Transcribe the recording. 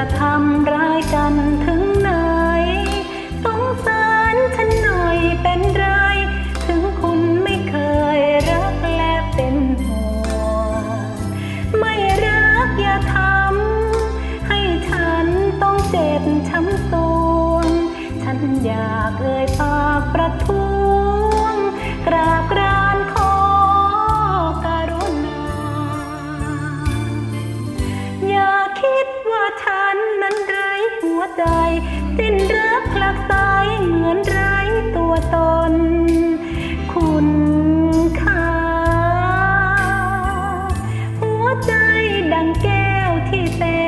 จะทำร้ายกันถึงไหนสงสารฉันหน่อยเป็นไร ถึงคุณไม่เคยรักและเป็นห่วงไม่รักอย่าทำให้ฉันต้องเจ็บช้ำตวงฉันอยากเอ่ยปากประท้วง สิ้นรักผลักไสเหมือนไร้ตัวตน คุณค่าหัวใจดังแก้วที่เต็